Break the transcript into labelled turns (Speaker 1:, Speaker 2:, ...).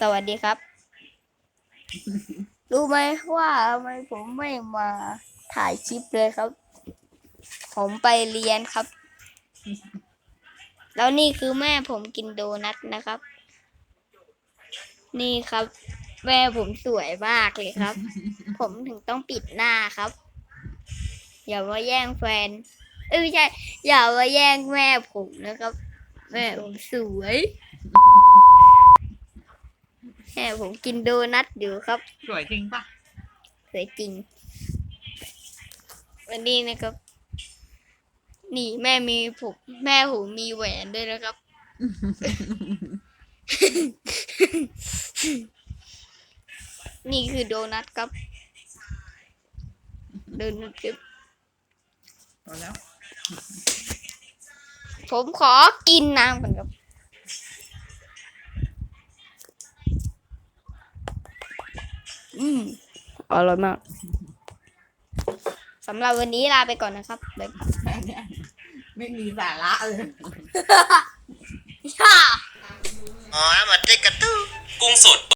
Speaker 1: สวัสดีครับ รู้ไหมว่าทำไมผมไม่มาถ่ายคลิปเลยครับ ผมไปเรียนครับ แล้วนี่คือแม่ผมกินโดนัทนะครับ นี่ครับ แม่ผมสวยมากเลยครับ ผมถึงต้องปิดหน้าครับ อย่ามาแย่งแฟน เอ้ยไม่ใช่ อย่ามาแย่งแม่ผมนะครับ แม่ผมสวย แม่ผมกินโดนัทอยู่ครับ
Speaker 2: สวยจริงปะ
Speaker 1: สวยจริง วันนี้นะครับ นี่แม่มีผมแม่ผมมีแหวนด้วยนะครับ นี่คือโดนัทครับ โดนัทครับ
Speaker 2: พอแล้ว
Speaker 1: ผมขอกินน้ำก่อนครับ อืมอร่อยมากสำหรับวันนี้ลาไปก่อนนะครับบ๊ายบาย
Speaker 2: แค่เนี้ยไม่มีสาระเลย
Speaker 1: ค่ะ
Speaker 3: อ๋อมาเตกระตู้
Speaker 4: กุ้งสด